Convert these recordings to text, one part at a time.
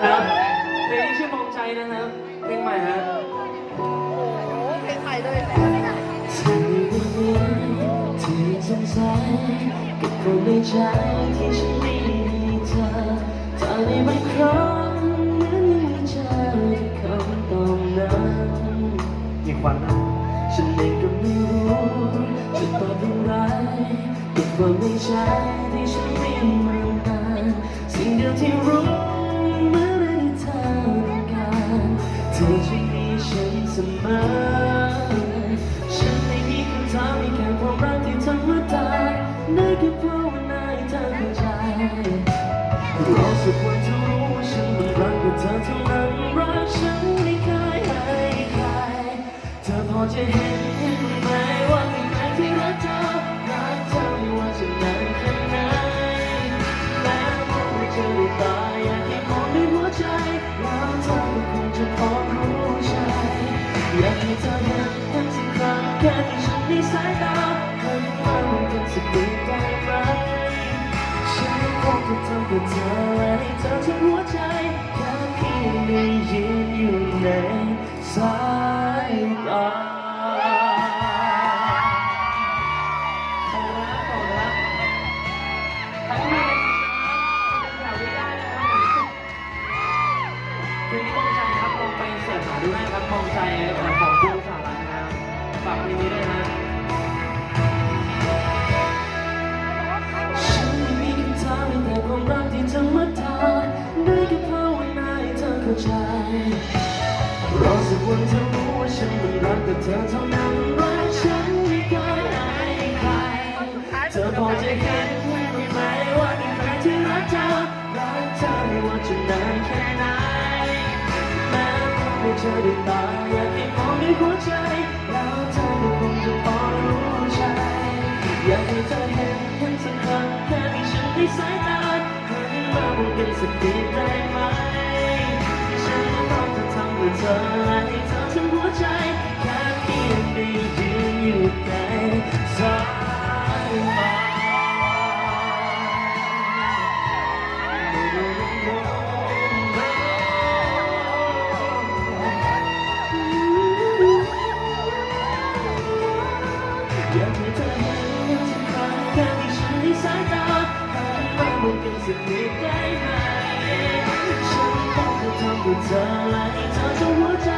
ครับเพลงนี้ชื่อมองใจนะครับเพลงใหม่ฮะโอ้โหเพลงใหม่เลยที่สงสัยกับคนในใจที่ฉันไมีให้เธอเธอในบางครั้งเหมือนมีเจอคำตอบนั้นมีควันนะฉันเองก็ไม่รู้จะตอบอย่างไรกับความในใจที่ฉันไมีมานานสิ่งเดียวที่รู้ อเท่านั้นรักฉันไม่เคยให้ใคร เธอพอจะเห็นไหมว่ามีใครที่รักเธอรักเธอไม่ว่าจะนานแค่ไหนแม้ว่าไม่เจอด้วยตาอยากให้มองด้วยหัวใจแล้วเธอคงจะพอรู้ใจอยากให้เธอเห็นทั้งสิ่งต่างแค่ที่ฉันในสายตาเธอมาเหมือนกันสักนิดได้ไหมฉันคงจะทำเพื่อเธอและให้เธอทั้งหัวใจ ได้ยืนอยู่ในสายตาคุณครับขอบคุณครับใครที่มีแถวนี้ได้นะครับเพลงนี้มองใจนะครับลองไปเสิร์ชหาดูได้นะครับมองใจของบูสารันนะครับฝากเพลงนี้ด้วยนะ เข้าใจรอสักวันเธอรู้ว่าฉันมันรักแต่เธอเท่านั้นรักฉันไม่เคยให้ใครเธอพอจะเห็นไหมว่ามีใครที่รักเธอรักเธอไม่ว่าจะนานแค่ไหนแม้พบไม่เจอด้ตาอยากให้มองด้วยหัวใจแล้วเธอก็คงจะพอรู้ใจอยากให้เธอเห็นเห็นสักครั้งแค่ที่ฉันได้สายตาหันมาบอกกันสักทีได้ไหม เธอและให้เธอทั้งหัวใจแค่เพียงได้ยืนอยู่ในสายตาอยากให้เธอเห็นสักครั้งแค่ที่ฉันได้สายตาหันมาบอกกันสักนิดได้ไหมฉันต้อง เธอและเธอทั้งหัวใจ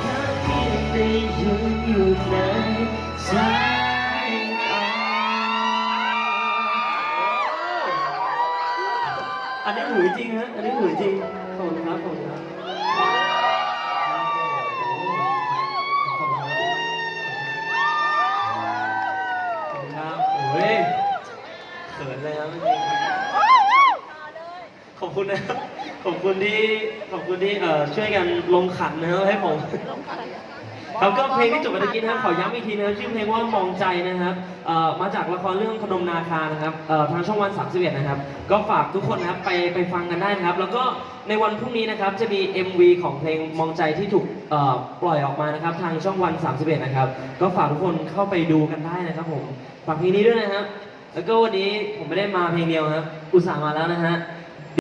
แค่เพียงได้ยืนอยู่ในสายตาอันนี้หือจริงฮะ อันนี้หือจริงขอบคุณครับขอบคุณครับขอบคุณครับโอ้ยเขินเลยครับขอบคุณนะครับ ขอบคุณที่ขอบคุณที่เอ่อช่วยกันลงขันนะครับให้ผมครับก็เพลงที่จบไปตะกี้นะครับขอย้ำอีกทีนะครับชื่อเพลงว่ามองใจนะครับเอ่อมาจากละครเรื่องพนมนาคานะครับเอ่อทางช่องวัน31นะครับ ก็ฝากทุกคนนะครับไปไปฟังกันได้นะครับ แล้วก็ในวันพรุ่งนี้นะครับจะมี MV ของเพลงมองใจที่ถูกเอ่อปล่อยออกมานะครับ ทางช่องวัน31นะครับ ก็ฝากทุกคนเข้าไปดูกันได้นะครับผมฝากเพลงนี้ด้วยนะครับ แล้วก็วันนี้ผมไม่ได้มาเพลงเดียวครับอุตส่าห์มาแล้วนะฮะ